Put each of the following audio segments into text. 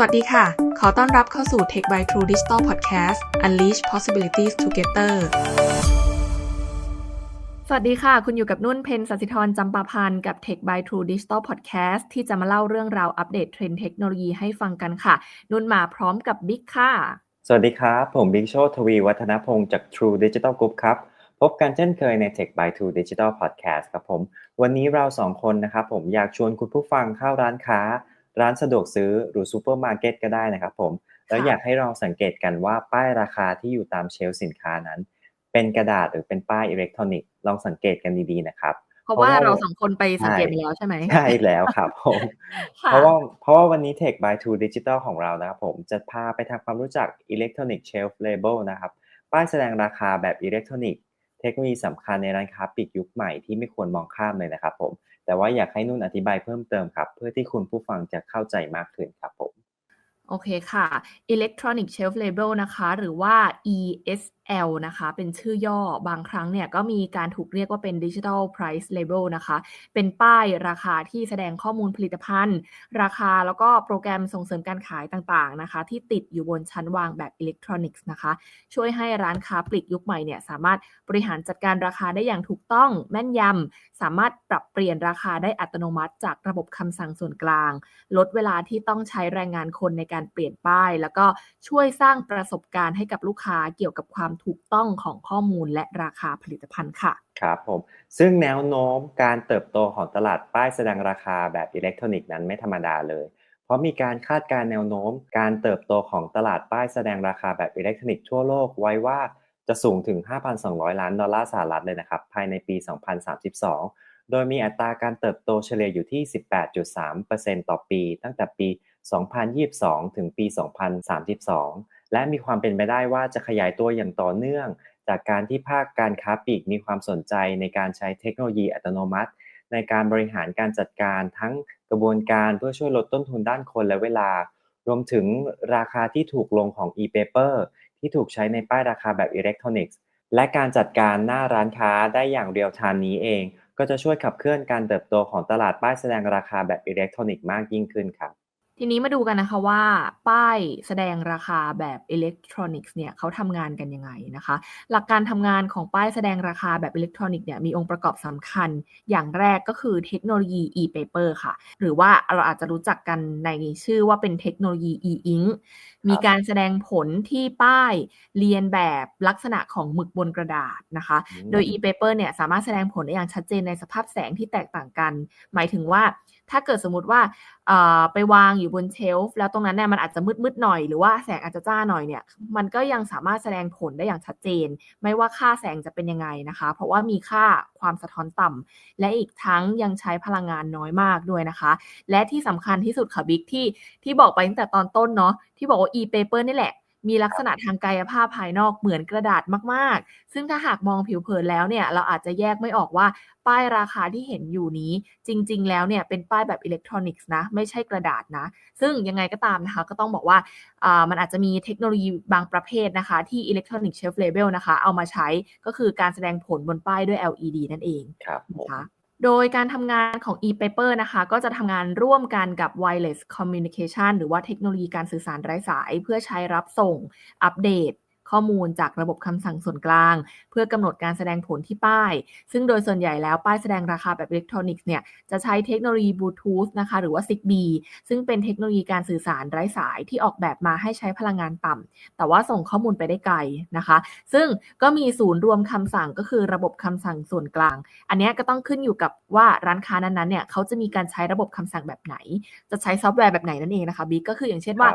สวัสดีค่ะ ขอต้อนรับเข้าสู่ Tech by True Digital Podcast Unleash Possibilities Together สวัสดีค่ะ คุณอยู่กับนุ่นเพนสัสิธรจำปาพันธ์กับ Tech by True Digital Podcast ที่จะมาเล่าเรื่องราวอัปเดตเทรนด์เทคโนโลยีให้ฟังกันค่ะ นุ่นมาพร้อมกับบิ๊กค่ะ สวัสดีครับ ผมบิ๊กโชตทวีวัฒนพงศ์จาก True Digital Group ครับ พบกันเช่นเคยใน Tech by True Digital Podcast ครับผม วันนี้เราสองคนนะครับผมอยากชวนคุณผู้ฟังเข้าร้านค้า ร้านสะดวกซื้อหรือซูเปอร์มาร์เก็ตก็ได้นะครับผม แล้วอยากให้ลองสังเกตกันว่าป้ายราคาที่อยู่ตามเชลฟ์สินค้านั้น เป็นกระดาษหรือเป็นป้ายอิเล็กทรอนิกส์ลองสังเกตกันดีๆนะครับเพราะว่าเราสองคนไปสังเกตมาแล้วใช่ไหมใช่แล้วครับผมค่ะเพราะว่าเพราะว่าวันนี้ Tech by True Digital ของเรานะครับผมจะพาไปทำความรู้จัก Electronic Shelf Label นะครับ ป้ายแสดงราคาแบบอิเล็กทรอนิกส์เทคโนโลยีสำคัญในร้านค้าปลีกยุคใหม่ที่ไม่ควรมองข้ามเลยนะครับผม แต่ว่าอยากให้นุ่นอธิบายเพิ่มเติมครับ เพื่อที่คุณผู้ฟังจะเข้าใจมากขึ้นครับผม โอเคค่ะ Electronic Shelf Label นะคะ หรือว่า ESL L นะคะ เป็นชื่อย่อบางครั้งเนี่ยก็มีการถูกเรียกว่าเป็น Digital Price Label นะคะ เป็นป้ายราคาที่แสดงข้อมูลผลิตภัณฑ์ ราคาแล้วก็โปรแกรมส่งเสริมการขายต่างๆนะคะ ที่ติดอยู่บนชั้นวางแบบอิเล็กทรอนิกส์นะคะ ช่วยให้ร้านค้าปลีกยุคใหม่เนี่ยสามารถบริหารจัดการราคาได้อย่างถูกต้องแม่นยำ สามารถปรับเปลี่ยนราคาได้อัตโนมัติ จากระบบคำสั่งส่วนกลาง ลดเวลาที่ต้องใช้แรงงานคนในการเปลี่ยนป้าย แล้วก็ช่วยสร้างประสบการณ์ให้กับลูกค้าเกี่ยวกับความถูกต้องของข้อมูลและราคาผลิตภัณฑ์ค่ะ ครับผม ซึ่งแนวโน้มการเติบโตของตลาดป้ายแสดงราคาแบบอิเล็กทรอนิกส์นั้นไม่ธรรมดาเลย เพราะมีการคาดการแนวโน้ม การเติบโตของตลาดป้ายแสดงราคาแบบอิเล็กทรอนิกส์ทั่วโลกไว้ว่าจะสูงถึง 5,200 ล้านดอลลาร์สหรัฐเลยนะครับ ภายในปี 2032 โดยมีอัตราการเติบโตเฉลี่ยอยู่ที่ 18.3%ต่อปี ตั้งแต่ปี 2022 ถึงปี 2032 และมีความเป็นไปได้ว่าจะขยายตัวอย่างต่อเนื่อง จากการที่ภาคการค้าปลีกมีความสนใจในการใช้เทคโนโลยีอัตโนมัติ ในการบริหารการจัดการทั้งกระบวนการเพื่อช่วยลดต้นทุนด้านคนและเวลา รวมถึงราคาที่ถูกลงของ e-paper ที่ถูกใช้ในป้ายราคาแบบอิเล็กทรอนิกส์และการจัดการหน้าร้านค้าได้อย่างเรียลไทม์นี้เอง ก็จะช่วยขับเคลื่อนการเติบโตของตลาดป้ายแสดงราคาแบบอิเล็กทรอนิกส์มากยิ่งขึ้นครับ ทีนี้มาดูกันนะคะว่า ป้ายแสดงราคาแบบอิเล็กทรอนิกส์เนี่ยเขาทำงานกันยังไงนะคะ หลักการทำงานของป้ายแสดงราคาแบบอิเล็กทรอนิกส์เนี่ยมีองค์ประกอบสำคัญอย่างแรกก็คือเทคโนโลยี e-paper ค่ะ หรือว่าเราอาจจะรู้จักกันในชื่อว่าเป็นเทคโนโลยี e-ink มีการแสดงผลที่ป้ายเรียนแบบลักษณะของหมึกบนกระดาษนะคะอืมโดย e-paper เนี่ยสามารถแสดงผลได้อย่างชัดเจนในสภาพแสงที่แตกต่างกัน หมายถึงว่า ถ้าเกิดสมมติว่าไปวางอยู่บนเชลฟ์แล้วตรงนั้นเนี่ยมันอาจจะมืดๆหน่อยหรือว่าแสงอาจจะจ้าหน่อยเนี่ย มันก็ยังสามารถแสดงผลได้อย่างชัดเจน ไม่ว่าค่าแสงจะเป็นยังไงนะคะ เพราะว่ามีค่าความสะท้อนต่ำและอีกทั้งยังใช้พลังงานน้อยมากด้วยนะคะ และที่สำคัญที่สุดค่ะบิ๊กที่ที่บอกไปตั้งแต่ตอนต้นเนาะที่บอกว่า e-paper นี่แหละ มีลักษณะทางกายภาพภายนอกเหมือนกระดาษมากๆ ซึ่งถ้าหากมองผิวเผินแล้วเนี่ยเราอาจจะแยกไม่ออกว่าป้ายราคาที่เห็นอยู่นี้ จริง ๆ แล้วเนี่ยเป็นป้ายแบบอิเล็กทรอนิกส์นะไม่ใช่กระดาษนะ ซึ่งยังไงก็ตามนะคะก็ต้องบอกว่าอ่ามันอาจจะมีเทคโนโลยีบางประเภทนะคะ ที่ Electronic Shelf Label นะคะเอามาใช้ก็คือการแสดงผลบนป้ายด้วย LED นั่นเองครับผมนะคะ โดยการทำงานของ e-paper นะคะ ก็จะทำงานร่วมกันกับ wireless communication หรือว่าเทคโนโลยีการสื่อสารไร้สาย เพื่อใช้รับส่งอัปเดต ข้อมูลจากระบบคำสั่งส่วนกลาง เพื่อกำหนดการแสดงผลที่ป้าย ซึ่งโดยส่วนใหญ่แล้วป้ายแสดงราคาแบบอิเล็กทรอนิกส์เนี่ยจะใช้เทคโนโลยีบลูทูธนะคะหรือว่า Zigbee ซึ่งเป็นเทคโนโลยีการสื่อสารไร้สายที่ออกแบบมาให้ใช้พลังงานต่ำแต่ว่าส่งข้อมูลไปได้ไกลนะคะ ซึ่งก็มีศูนย์รวมคำสั่งก็คือระบบคำสั่งส่วนกลาง อันนี้ก็ต้องขึ้นอยู่กับว่าร้านค้านั้นๆเนี่ยเขาจะมีการใช้ระบบคำสั่งแบบไหน จะใช้ซอฟต์แวร์แบบไหนนั่นเองนะคะบิ๊กก็คืออย่างเช่นว่า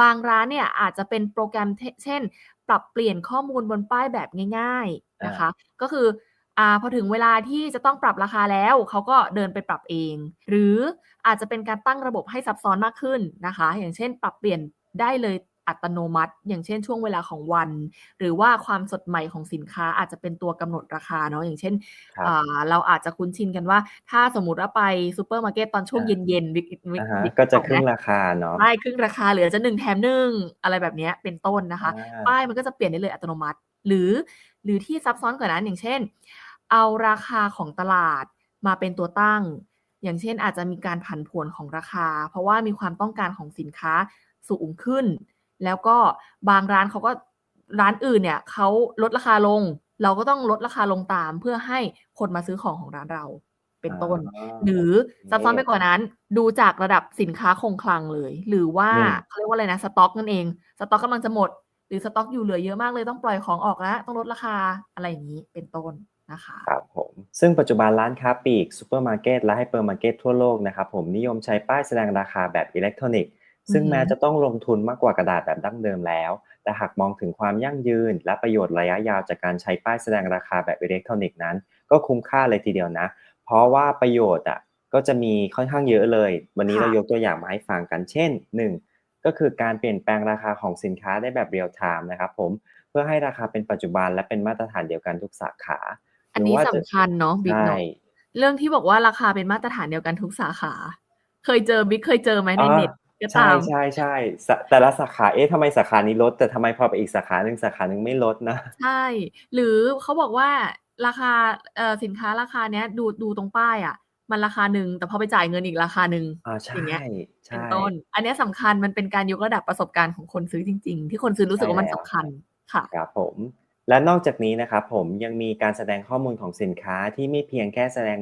บบางร้านเนี่ยอาจจะเป็นโปรแกรมเทเช่น ปรับเปลี่ยนข้อมูลบนป้ายแบบง่าย ๆนะคะ ก็คืออ่าพอถึงเวลาที่จะต้องปรับราคาแล้วเขาก็เดินไปปรับเอง หรืออาจจะเป็นการตั้งระบบให้ซับซ้อนมากขึ้นนะคะ อย่างเช่น ปรับเปลี่ยนได้เลย อัตโนมัติ อย่างเช่นช่วงเวลาของวัน หรือว่าความสดใหม่ของสินค้าอาจจะเป็นตัวกำหนดราคาเนาะอย่างเช่นครับอ่าเราอาจจะคุ้นชินกันว่า ถ้าสมมุติว่าไปซูเปอร์มาร์เก็ตตอนช่วงอ่าเย็นๆวิกวิกอ่าฮะวิกก็จะออครึ่งไหมราคาเนาะได้ครึ่งราคาเหลือจะหนึ่งแถมหนึ่งอะไรแบบเนี้ยเป็นต้นนะคะอ่าป้ายมันก็จะเปลี่ยนได้เลยอัตโนมัติ หรือ หรือที่ซับซ้อนกว่านั้นอย่างเช่น เอาราคาของตลาดมาเป็นตัวตั้ง อย่างเช่นอาจจะมีการผันผวนของราคา เพราะว่ามีความต้องการของสินค้าสูงขึ้น แล้วก็บางร้านเขาก็ร้านอื่นเนี่ยเขาลดราคาลง เราก็ต้องลดราคาลงตาม เพื่อให้คนมาซื้อของของร้านเรา เป็นต้นอ๋อหรือซับซ้อนไปกว่านั้น ดูจากระดับสินค้าคงคลังเลย หรือว่าอืมเขาเรียกว่าอะไรนะสต็อกนั่นเองสต็อกกำลังจะหมด หรือสต็อกอยู่เหลือเยอะมากเลยต้องปล่อยของออกแล้วต้องลดราคาอะไรอย่างนี้เป็นต้นนะคะครับผมซึ่งปัจจุบันร้านค้าปลีกซูเปอร์มาร์เก็ตและไฮเปอร์มาร์เก็ตทั่วโลกนะครับผมนิยมใช้ป้ายแสดงราคาแบบอิเล็กทรอนิกส์ ซึ่งอือฮึแม้จะต้องลงทุนมากกว่ากระดาษแบบดั้งเดิมแล้ว แต่หากมองถึงความยั่งยืน และประโยชน์ระยะยาวจากการใช้ป้ายแสดงราคาแบบอิเล็กทรอนิกส์นั้น ก็คุ้มค่าเลยทีเดียวนะ เพราะว่าประโยชน์อะก็จะมีค่อนข้างเยอะเลย วันนี้ค่ะเรายกตัวอย่างมาให้ฟังกัน เช่น 1. ก็คือการเปลี่ยนแปลงราคาของสินค้าได้แบบเรียลไทม์นะครับผม เพื่อให้ราคาเป็นปัจจุบันและเป็นมาตรฐานเดียวกันทุกสาขา อันนี้หรืว่าสำจะคัญเนาะบิ๊กใช่เนาะเรื่องที่บอกว่าราคาเป็นมาตรฐานเดียวกันทุกสาขา เคยเจอบิ๊กเคยเจอไหมในอ่าเน็ต ก็ใช่ตามใช่ใช่สะแต่ละสาขาเอ๊ะทำไมสาขานี้ลด แต่ทำไมพอไปอีกสาขาหนึ่งสาขาหนึ่งไม่ลดนะใช่ หรือเขาบอกว่าราคาเอ่อสินค้าราคาเนี้ยดูดูตรงป้ายอะ มันราคาหนึ่งแต่พอไปจ่ายเงินอีกราคาหนึ่งอ่าใช่อย่างเงี้ยเป็นใช่ต้น อันเนี้ยสำคัญมันเป็นการยกระดับประสบการณ์ของคนซื้อจริง ๆ ที่คนซื้อรู้สึกว่ามันใช่สำแล้วคัญค่ะครับผมและนอกจากนี้นะครับผมยังมีการแสดงข้อมูลของสินค้าที่ไม่เพียงแค่แสดง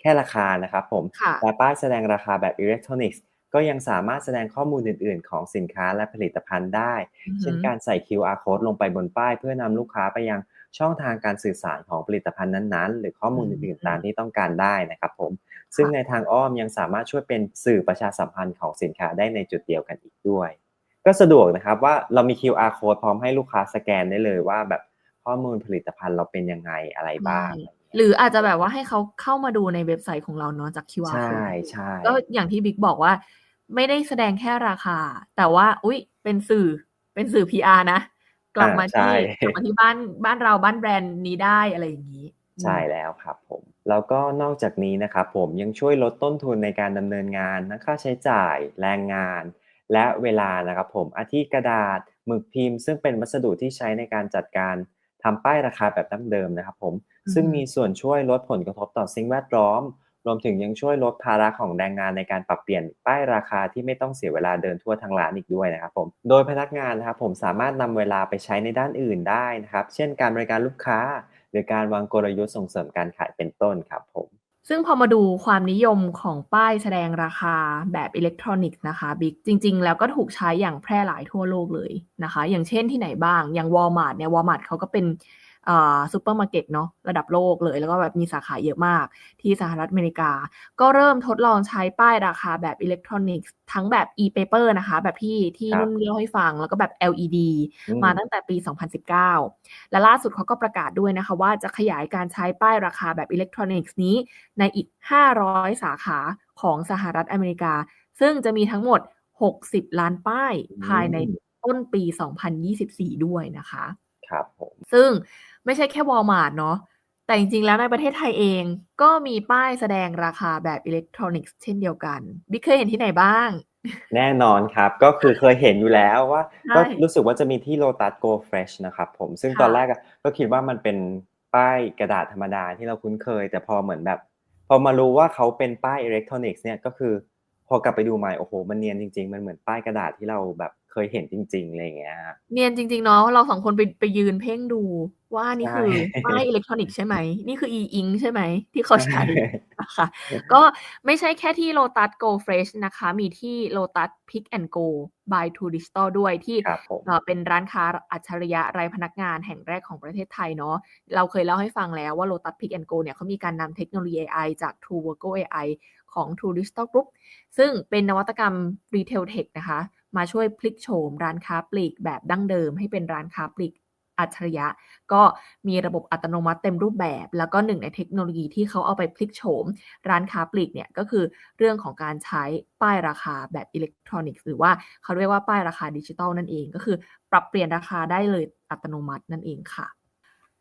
แค่ราคานะครับผมค่ะและป้ายแสดงราคาแบบอิเล็กทรอนิกส์ ก็ยังสามารถแสดงข้อมูลอื่น ๆ ของสินค้าและผลิตภัณฑ์ได้อือหืเช่นอการใส่ QR code ลงไปบนป้าย เพื่อนำลูกค้าไปยังช่องทางการสื่อสารของผลิตภัณฑ์นั้นๆ หรือข้อมูลอื่นๆตามที่ต้องการได้นะครับผม ซึ่งในทางอ้อมยังสามารถช่วยเป็นสื่อประชาสัมพันธ์ของสินค้าได้ในจุดเดียวกันอีกด้วย ก็สะดวกนะครับว่าเรามี QR code พร้อมให้ลูกค้าสแกนได้เลยว่าแบบข้อมูลผลิตภัณฑ์เราเป็นยังไงอะไรบ้างใช่ หรืออาจจะแบบว่าให้เขาเข้ามาดูในเว็บไซต์ของเราเนาะจาก QR ใช่ code ใช่ก็อย่างที่บิ๊กบอกว่า ไม่ได้แสดงแค่ราคา แต่ว่า อุ๊ย เป็นสื่อเป็นสื่อ PR นะ กลับอ่ามาใช่ที่กลับมาที่บ้านบ้านเราบ้านแบรนด์นี้ได้อะไรอย่างนี้ ใช่แล้วครับผมแล้วก็นอกจากนี้นะครับผมยังช่วยลดต้นทุนในการดำเนินงานทั้งค่าใช้จ่ายแรงงาน และเวลานะครับผมอาทิกระดาษหมึกพิมพ์ ซึ่งเป็นวัสดุที่ใช้ในการจัดการ ทำป้ายราคาแบบดั้งเดิมนะครับผมอือฮึซึ่งมีส่วนช่วยลดผลกระทบต่อสิ่งแวดล้อม รวมถึงยังช่วยลดภาระของแรงงานในการปรับเปลี่ยนป้ายราคาที่ไม่ต้องเสียเวลาเดินทั่วทั้งร้านอีกด้วยนะครับผมโดยพนักงานนะครับผมสามารถนำเวลาไปใช้ในด้านอื่นได้นะครับ เช่น การบริการลูกค้า หรือการวางกลยุทธ์ส่งเสริมการขายเป็นต้นครับผม ซึ่งพอมาดูความนิยมของป้ายแสดงราคาแบบอิเล็กทรอนิกส์นะคะบิ๊กจริง ๆ แล้วก็ถูกใช้อย่างแพร่หลายทั่วโลกเลยนะคะ อย่างเช่นที่ไหนบ้าง อย่างวอลมาร์ทเนี่ยวอลมาร์ทเขาก็เป็น ซูเปอร์มาร์เก็ตเนาะระดับโลกเลย แล้วก็แบบมีสาขาเยอะมากที่สหรัฐอเมริกา ก็เริ่มทดลองใช้ป้ายราคาแบบอิเล็กทรอนิกส์ทั้งแบบ e-paper นะคะ แบบที่ที่ครับนุ่นเล่าให้ฟัง แล้วก็แบบ LED อืมมาตั้งแต่ปี 2019 และล่าสุดเขาก็ประกาศด้วยนะคะ ว่าจะขยายการใช้ป้ายราคาแบบอิเล็กทรอนิกส์นี้ในอีก 500 สาขาของสหรัฐอเมริกา ซึ่งจะมีทั้งหมด 60 ล้านป้ายภายในต้นปี 2024 ด้วยนะคะ ครับผม ซึ่ง ไม่ใช่แค่วอลมาร์ทเนาะแต่จริงๆ แล้วในประเทศไทยเองก็มีป้ายแสดงราคาแบบอิเล็กทรอนิกส์เช่นเดียวกันบิ๊กเคยเห็นที่ไหนบ้าง แน่นอนครับ ก็คือเคยเห็นอยู่แล้วว่าใช่ก็รู้สึกว่าจะมีที่ Lotus Go Fresh นะครับผมซึ่งค่ะตอนแรกอะก็คิดว่ามันเป็นป้ายกระดาษธรรมดาที่เราคุ้นเคย แต่พอเหมือนแบบ พอมารู้ว่าเขาเป็นป้ายอิเล็กทรอนิกส์เนี่ยก็คือ พอกลับไปดูใหม่โอ้โหมันเนียนจริง ๆ มันเหมือนป้ายกระดาษที่เราแบบ เคยเห็นจริงๆอะไรอย่างเงี้ยฮะเนียนจริงๆเนาะเราสองคนไปไปยืนเพ่งดูว่านี่ใช่คือป้ายอิเล็กทรอนิกส์ใช่ไหม นี่คือ e ink ใช่ไหม ที่เขาใช้นะคะก็ไม่ใช่แค่ที่ Lotus Go Fresh นะคะ มีที่ Lotus Pick and Go by True Digital ด้วยที่ครับผมเอ่อเป็นร้านค้าอัจฉริยะรายพนักงานแห่งแรกของประเทศไทยเนาะเราเคยเล่าให้ฟังแล้วว่า Lotus Pick and Go เนี่ยเขามีการนำเทคโนโลยี AI จาก True Virgo AI ของ True Digital Group ซึ่งเป็นนวัตกรรม Retail Tech นะคะ มาช่วยพลิกโฉมร้านค้าปลีกแบบดั้งเดิมให้เป็นร้านค้าปลีกอัจฉริยะ ก็มีระบบอัตโนมัติเต็มรูปแบบ แล้วก็หนึ่งในเทคโนโลยีที่เขาเอาไปพลิกโฉม ร้านค้าปลีกเนี่ยก็คือเรื่องของการใช้ป้ายราคาแบบอิเล็กทรอนิกส์ หรือว่าเขาเรียกว่าป้ายราคาดิจิตอลนั่นเอง ก็คือปรับเปลี่ยนราคาได้เลยอัตโนมัตินั่นเองค่ะ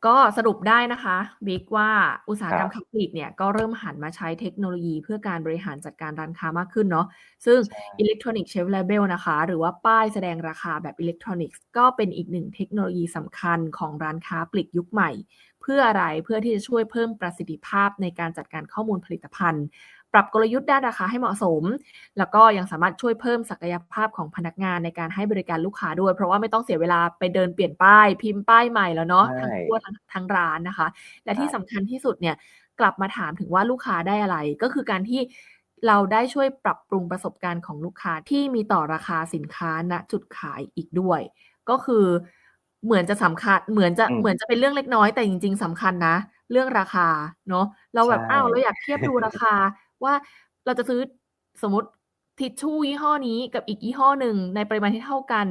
ก็สรุปได้นะคะบิ๊กว่าอุตสาหกรรมครับค้าปลีกเนี่ยก็เริ่มหันมาใช้เทคโนโลยีเพื่อการบริหารจัดการร้านค้ามากขึ้นเนาะซึ่งใช่อิเล็กทรอนิกส์เชฟเลเบลนะคะ หรือว่าป้ายแสดงราคาแบบอิเล็กทรอนิกส์ก็เป็นอีกหนึ่งเทคโนโลยีสำคัญของร้านค้าปลีกยุคใหม่ เพื่ออะไรเพื่อที่จะช่วยเพิ่มประสิทธิภาพในการจัดการข้อมูลผลิตภัณฑ์ ปรับกลยุทธ์ด้านราคาให้เหมาะสม แล้วก็ยังสามารถช่วยเพิ่มศักยภาพของพนักงานในการให้บริการลูกค้าด้วย เพราะว่าไม่ต้องเสียเวลาไปเดินเปลี่ยนป้าย พิมพ์ป้ายใหม่แล้วเนาะใช่ทั้งทั่วทั้งทั้งร้านนะคะ และครัที่บสำคัญที่สุดเนี่ยกลับมาถามถึงว่าลูกค้าได้อะไร ก็คือการที่เราได้ช่วยปรับปรุงประสบการณ์ของลูกค้าที่มีต่อราคาสินค้าณจุดขายอีกด้วย ก็คือเหมือนจะสำคัญเหมือนจะอืมเหมือนจะเป็นเรื่องเล็กน้อยแต่จริง ๆสำคัญนะ เรื่องราคาเนาะเราแบบใช่อ้าวเราอยากเทียบดูราคา ว่าเราจะซื้อสมมติทิชชู่ยี่ห้อนี้กับอีกยี่ห้อหนึ่งในปริมาณที่เท่ากัน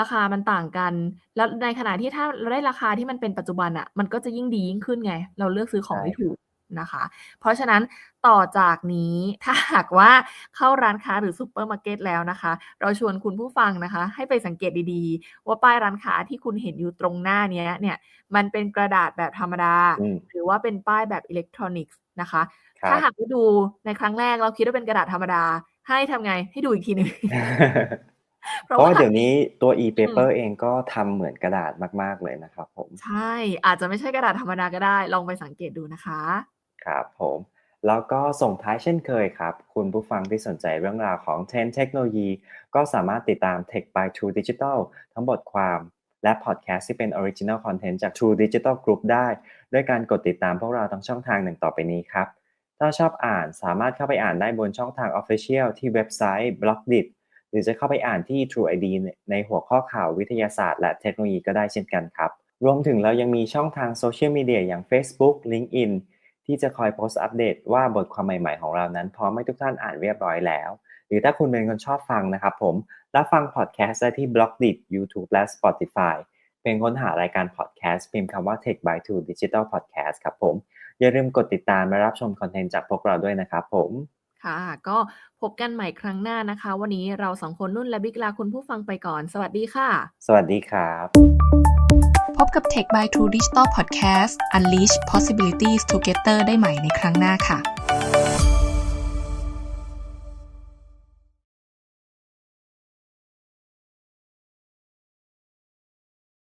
ราคามันต่างกัน แล้วในขณะที่ถ้าเราได้ราคาที่มันเป็นปัจจุบันอะมันก็จะยิ่งดียิ่งขึ้นไง เราเลือกซื้อของใช่ได้ถูกนะคะ เพราะฉะนั้นต่อจากนี้ถ้าหากว่าเข้าร้านค้าหรือซูเปอร์มาร์เก็ตแล้วนะคะ เราชวนคุณผู้ฟังนะคะ ให้ไปสังเกตดีๆ ว่าป้ายร้านค้าที่คุณเห็นอยู่ตรงหน้าเนี้ยเนี่ย มันเป็นกระดาษแบบธรรมดาอืมหรือว่าเป็นป้ายแบบอิเล็กทรอนิกส์นะคะครับ ถ้าหากว่าดูในครั้งแรกเราคิดว่าเป็นกระดาษธรรมดา ให้ทำไงให้ดูอีกทีหนึ่งเพราะว่าเดี๋ยวนี้ตัว e-paper เองก็ทำเหมือนกระดาษมากๆเลยนะครับผม ใช่อาจจะไม่ใช่กระดาษธรรมดาก็ได้ ลองไปสังเกตดูนะคะ ครับผม แล้วก็ส่งท้ายเช่นเคยครับ คุณผู้ฟังที่สนใจเรื่องราวของเทรนด์เทคโนโลยี ก็สามารถติดตาม Tech by True Digital ทั้งบทความและพอดแคสต์ที่เป็น Original Content จาก True Digital Group ได้ ด้วยการกดติดตามพวกเราทั้งช่องทางหนึ่งต่อไปนี้ครับ ถ้าชอบอ่านสามารถเข้าไปอ่านได้บนช่องทาง Official ที่เว็บไซต์ b l o g d i t หรือจะเข้าไปอ่านที่ True ID ในหัวข้อข่าววิทยาศาสตร์และเทคโนโลยีก็ได้เช่นกันครับ รวมถึงเรายังมีช่องทางโซเชียลมีเดียอย่าง Facebook LinkedIn ที่จะคอยโพสต์อัปเดตว่าบทความใหม่ๆของเรานั้นพร้อมให้ทุกท่านอ่านเรียบร้อยแล้ว หรือถ้าคุณเป็นคนชอบฟังนะครับผมรับฟังพอดแคสต์ได้ที่ b l o g d i t YouTube และ Spotify เป็นค้นหารายการพอดแคสต์พิมพ์คำว่า Tech by Two Digital Podcast ครับผม อย่าลืมกดติดตามและรับชมคอนเทนต์จากพวกเราด้วยนะครับผม ค่ะ ก็พบกันใหม่ครั้งหน้านะคะ วันนี้เราสองคนนุ่นและบิ๊กลาคุณผู้ฟังไปก่อน สวัสดีค่ะ สวัสดีครับ พบกับ Tech by True Digital Podcast Unleash Possibilities Together ได้ใหม่ในครั้งหน้าค่ะ